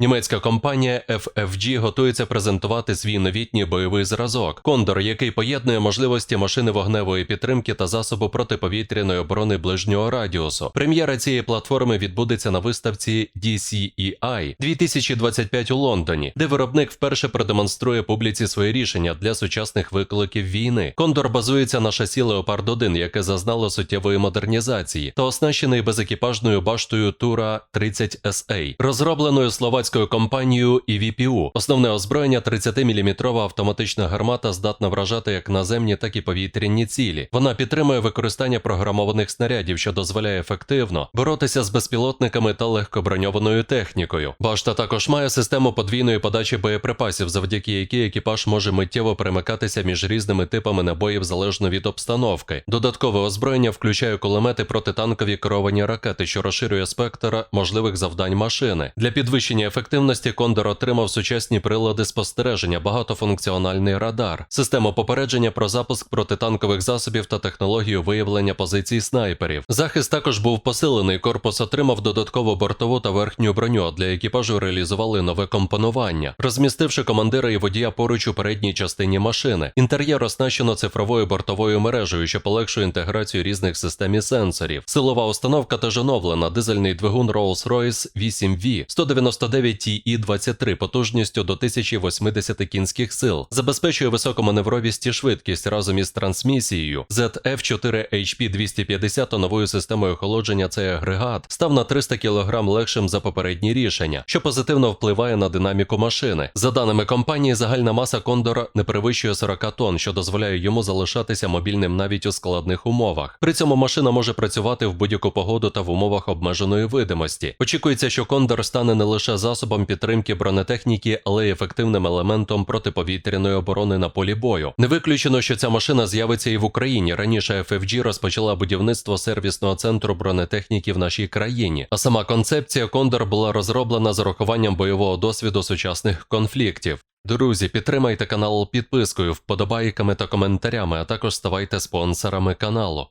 Німецька компанія FFG готується презентувати свій новітній бойовий зразок Кондор, який поєднує можливості машини вогневої підтримки та засобу протиповітряної оборони ближнього радіусу. Прем'єра цієї платформи відбудеться на виставці DCEI 2025 у Лондоні, де виробник вперше продемонструє публіці свої рішення для сучасних викликів війни. Кондор базується на шасі Leopard 1, яке зазнало суттєвої модернізації, та оснащений безекіпажною баштою Тура 30 SA, розробленою словацькою компанією EVPU. Основне озброєння 30-мм автоматична гармата здатна вражати як наземні, так і повітряні цілі. Вона підтримує використання програмованих снарядів, що дозволяє ефективно боротися з безпілотниками та легкоброньованою технікою. Башта також має систему подвійної подачі боєприпасів, завдяки якій екіпаж може миттєво перемикатися між різними типами набоїв залежно від обстановки. Додаткове озброєння включає кулемети протитанкові керовані ракети, що розширює спектр можливих завдань машини. Для підвищення ефективності Кондор отримав сучасні прилади спостереження, багатофункціональний радар, систему попередження про запуск протитанкових засобів та технологію виявлення позицій снайперів. Захист також був посилений. Корпус отримав додаткову бортову та верхню броню. Для екіпажу реалізували нове компонування, розмістивши командира і водія поруч у передній частині машини. Інтер'єр оснащено цифровою бортовою мережею, що полегшує інтеграцію різних систем і сенсорів. Силова установка теж оновлена. Дизельний двигун Rolls-Royce 8V 199 TE23 потужністю до 1080 кінських сил, забезпечує високу маневровість і швидкість разом із трансмісією. ZF4 HP 250 та новою системою охолодження цей агрегат став на 300 кг легшим за попередні рішення, що позитивно впливає на динаміку машини. За даними компанії, загальна маса Кондора не перевищує 40 тонн, що дозволяє йому залишатися мобільним навіть у складних умовах. При цьому машина може працювати в будь-яку погоду та в умовах обмеженої видимості. Очікується, що Кондор стане не лише засобом підтримки бронетехніки, але й ефективним елементом протиповітряної оборони на полі бою. Не виключено, що ця машина з'явиться і в Україні. Раніше FFG розпочала будівництво сервісного центру бронетехніки в нашій країні. А сама концепція Кондор була розроблена з урахуванням бойового досвіду сучасних конфліктів. Друзі, підтримайте канал підпискою, вподобайками та коментарями, а також ставайте спонсорами каналу.